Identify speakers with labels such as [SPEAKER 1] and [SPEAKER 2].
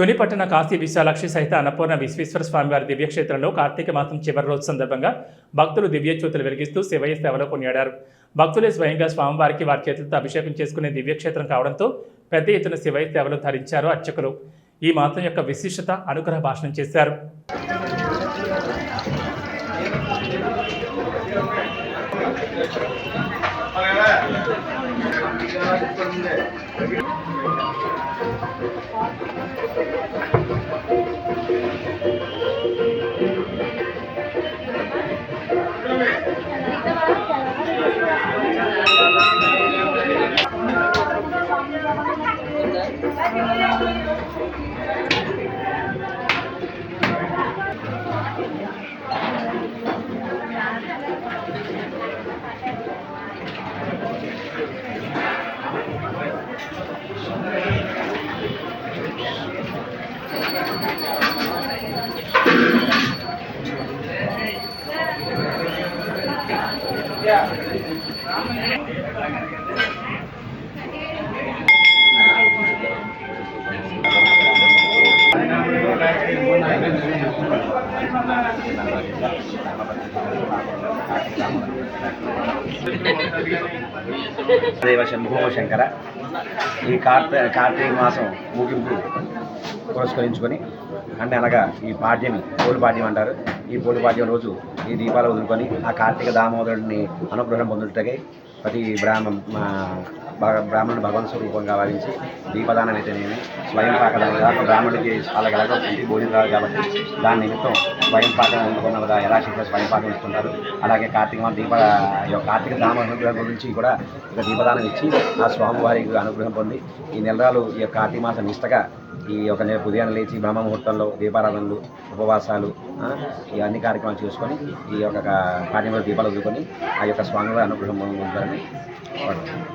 [SPEAKER 1] తునిపట్టణ కాశీ విశాలాక్షి సహిత అన్నపూర్ణ విశ్వేశ్వర స్వామివారి దివ్యక్షేత్రంలో కార్తీక మాసం చివరి రోజు సందర్భంగా భక్తులు దివ్యజ్యోతులు వెలిగిస్తూ శివయ్య సేవలో కొనియాడారు. భక్తులే స్వయంగా స్వామివారికి వారి చేతులతో అభిషేకం చేసుకునే దివ్యక్షేత్రం కావడంతో పెద్ద ఎత్తున శివయ్య సేవలు ధరించారు అర్చకులు. ఈ మాసం యొక్క విశిష్టత అనుగ్రహ భాషణం చేశారు.
[SPEAKER 2] దేవ శంభో శంకర. ఈ కార్త కార్తీక మాసం ముగింపు పురస్కరించుకొని అంటే అనగా ఈ పాడ్యమి కోలు పాడ్యం అంటారు ఈ పోలి రోజు ఈ దీపాలు వదులుకొని ఆ కార్తీక దామోదరుడిని అనుగ్రహం పొందుటకై ప్రతి బ్రాహ్మ మా బ్రాహ్మణుడు భగవంతు స్వరూపంగా భావించి దీపదానం అయితేనేమి స్వయం పాకదానం బ్రాహ్మణుడికి చాలా ఎలాగో ఇంటికి భోజనం రాదు కాబట్టి దాని నిమిత్తం స్వయం పాకం అందుకున్న ఎలా శీఘ్ర స్వయం పాకం ఇస్తుంటారు. అలాగే కార్తీక మాసం దీప ఈ యొక్క కార్తీక దామ అనుగ్రహం గురించి కూడా ఒక దీపదానం ఇచ్చి ఆ స్వామివారికి అనుగ్రహం పొంది ఈ నెలరాలు ఈ యొక్క కార్తీక మాసం నిష్టగా ఈ యొక్క ఉదయాన్నే లేచి బ్రహ్మ ముహూర్తంలో దీపారాధనలు ఉపవాసాలు ఈ అన్ని కార్యక్రమాలు చేసుకొని ఈ యొక్క పాఠ్యంలో దీపాలు వదులుకొని ఆ యొక్క స్వామివారి అనుగ్రహం పొందుతారని కోరుతున్నాను.